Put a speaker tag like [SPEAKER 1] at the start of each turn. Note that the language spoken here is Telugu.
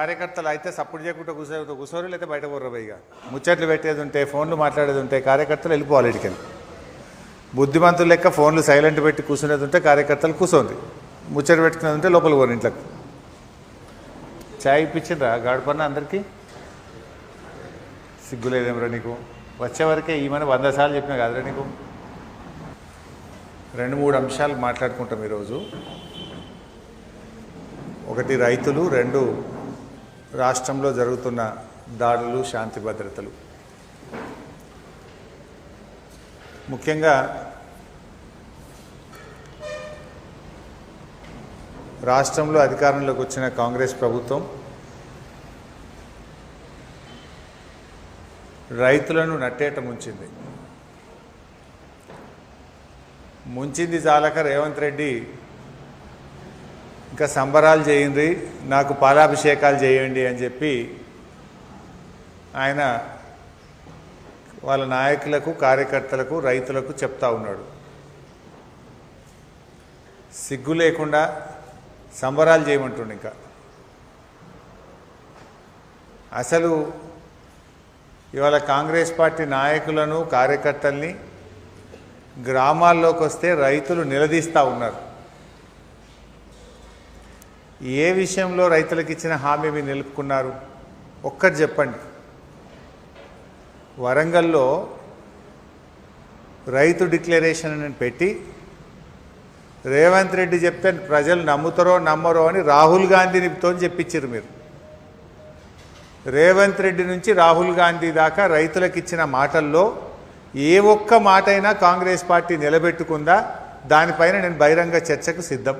[SPEAKER 1] కార్యకర్తలు అయితే సపోర్ట్ చేయకుండా కూర్చో కూర్చోరు లేకపోతే బయట పోర్రు ఇక. ముచ్చట్లు పెట్టేది ఉంటే ఫోన్లు మాట్లాడేది ఉంటే కార్యకర్తలు వెళ్ళిపోవాలి ఇటుకెళ్ళి బుద్ధిమంతులు లెక్క ఫోన్లు సైలెంట్ పెట్టి కూర్చునేది ఉంటే కార్యకర్తలు కూర్చోంది ముచ్చట పెట్టుకునేది ఉంటే లోపల పోరు ఇంట్లోకి. చాయ్ ఇప్పించిండ్రా గాడిపన్న అందరికీ? సిగ్గులేదేమరా నీకు? వచ్చేవరకే ఈమెను వంద సార్లు చెప్పిన కాదురా నీకు? రెండు మూడు అంశాలు మాట్లాడుకుంటాం ఈరోజు. ఒకటి రైతులు రెండు రాష్ట్రంలో జరుగుతున్న దాడులు శాంతి భద్రతలు. ముఖ్యంగా రాష్ట్రంలో అధికారంలోకి వచ్చిన కాంగ్రెస్ ప్రభుత్వం రైతులను నట్టేట ముంచింది. ముంచింది చాలక రేవంత్ రెడ్డి ఇంకా సంబరాలు చేయండి నాకు పాలాభిషేకాలు చేయండి అని చెప్పి ఆయన వాళ్ళ నాయకులకు కార్యకర్తలకు రైతులకు చెప్తా ఉన్నాడు. సిగ్గు లేకుండా సంబరాలు చేయమంటుండు ఇంకా. అసలు ఇవాళ కాంగ్రెస్ పార్టీ నాయకులను కార్యకర్తల్ని గ్రామాల్లోకి వస్తే రైతులు నిలదీస్తూ ఉన్నారు. ఏ విషయంలో రైతులకు ఇచ్చిన హామీ మీరు నిలుపుకున్నారు? ఒక్కటి చెప్పండి. వరంగల్లో రైతు డిక్లరేషన్ అని పెట్టి రేవంత్ రెడ్డి చెప్తే ప్రజలు నమ్ముతారో నమ్మరో అని రాహుల్ గాంధీనితో చెప్పించారు మీరు. రేవంత్ రెడ్డి నుంచి రాహుల్ గాంధీ దాకా రైతులకు ఇచ్చిన మాటల్లో ఏ ఒక్క మాట అయినా కాంగ్రెస్ పార్టీ నిలబెట్టుకుందా? దానిపైన నేను బహిరంగ చర్చకు సిద్ధం.